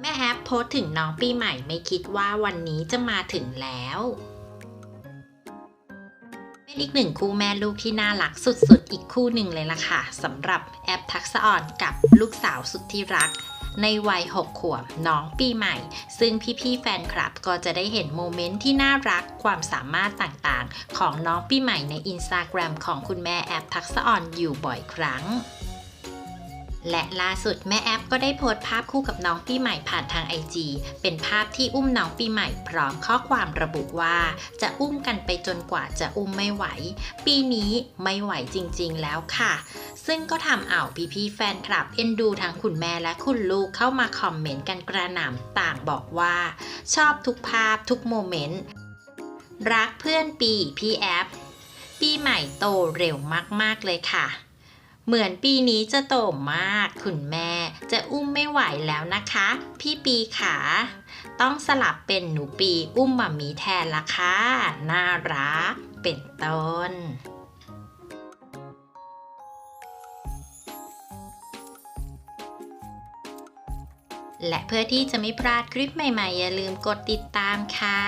แม่แอปโพสถึงน้องปีใหม่ไม่คิดว่าวันนี้จะมาถึงแล้วเป็นอีกหนึ่งคู่แม่ลูกที่น่ารักสุดๆ อีกคู่หนึ่งเลยล่ะค่ะสำหรับแอปทักษะอ่อนกับลูกสาวสุดที่รัก ในวัย 6 ขวบน้องปีใหม่ ซึ่งพี่ๆแฟนคลับก็จะได้เห็นโมเมนต์ที่น่ารักความสามารถต่างๆ ของน้องปีใหม่ในอินสตาแกรมของคุณแม่แอปทักษะอ่อนอยู่บ่อยครั้ง และล่าสุดแม่แอปก็ได้โพสต์ภาพคู่กับน้องปีใหม่ผ่านทางไอจีเป็นภาพที่อุ้มน้องปีใหม่พร้อมข้อความระบุว่า จะอุ้มกันไปจนกว่าจะอุ้มไม่ไหว ปีนี้ไม่ไหวจริงๆแล้วค่ะ ซึ่งก็ทำเอาพี่ๆแฟนคลับเอ็นดูทั้งคุณแม่และคุณลูกเข้ามาคอมเมนต์กันกระหน่ำต่างบอกว่า ชอบทุกภาพทุกโมเมนต์รักเพื่อนปีพี่แอปปีใหม่โตเร็วมากๆเลยค่ะ เหมือนปีนี้จะโตมาก คุณแม่จะอุ้มไม่ไหวแล้วนะคะ พี่ปีขา ต้องสลับเป็นหนูปีอุ้มมามีแทนละค่ะน่ารัก เป็นต้นและเพื่อที่จะไม่พลาดคลิปใหม่ ๆ อย่าลืมกดติดตามค่ะ